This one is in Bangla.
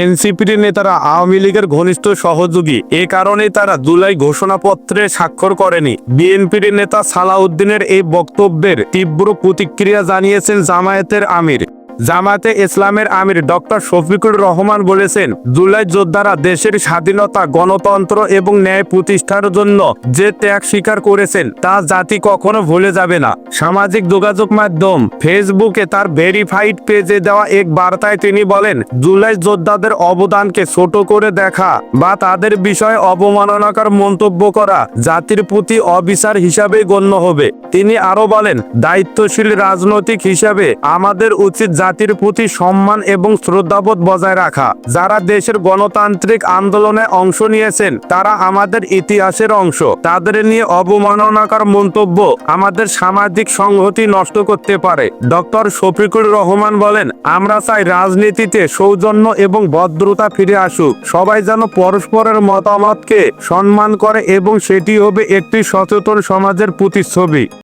এনসিপির নেতারা আওয়ামী লীগের ঘনিষ্ঠ সহযোগী। এ কারণে তারা জুলাই ঘোষণাপত্রে স্বাক্ষর করেনি। বিএনপির নেতা সালাউদ্দিনের এই বক্তব্যের তীব্র প্রতিক্রিয়া জানিয়েছেন জামায়াতের আমির। জামায়াতে ইসলামের আমির ডক্টর শফিকুর রহমান বলেছেন, জুলাই যোদ্ধারা দেশের স্বাধীনতা, গণতন্ত্র এবং ন্যায় প্রতিষ্ঠার জন্য যে ত্যাগ স্বীকার করেছেন, তা জাতি কখনো ভুলে যাবে না। সামাজিক যোগাযোগ মাধ্যম ফেসবুকে তার ভেরিফাইড পেজে দেওয়া এক বার্তায় তিনি বলেন, জুলাই যোদ্ধাদের অবদানকে ছোট করে দেখা বা তাদের বিষয়ে অবমাননাকার মন্তব্য করা জাতির প্রতি অবিচার হিসাবে গণ্য হবে। তিনি আরও বলেন, দায়িত্বশীল রাজনৈতিক হিসাবে আমাদের উচিত জাতির প্রতি সম্মান এবং শ্রদ্ধাবোধ বজায় রাখা। যারা দেশের গণতান্ত্রিক আন্দোলনে অংশ নিয়েছেন, তারা আমাদের ইতিহাসের অংশ। তাদের নিয়ে অবমাননাকর মন্তব্য আমাদের সামাজিক সংহতি নষ্ট করতে পারে। ডক্টর শফিকুর রহমান বলেন, আমরা চাই রাজনীতিতে সৌজন্য এবং ভদ্রতা ফিরে আসুক। সবাই যেন পরস্পরের মতামতকে সম্মান করে এবং সেটি হবে একটি সচেতন সমাজের প্রতিচ্ছবি।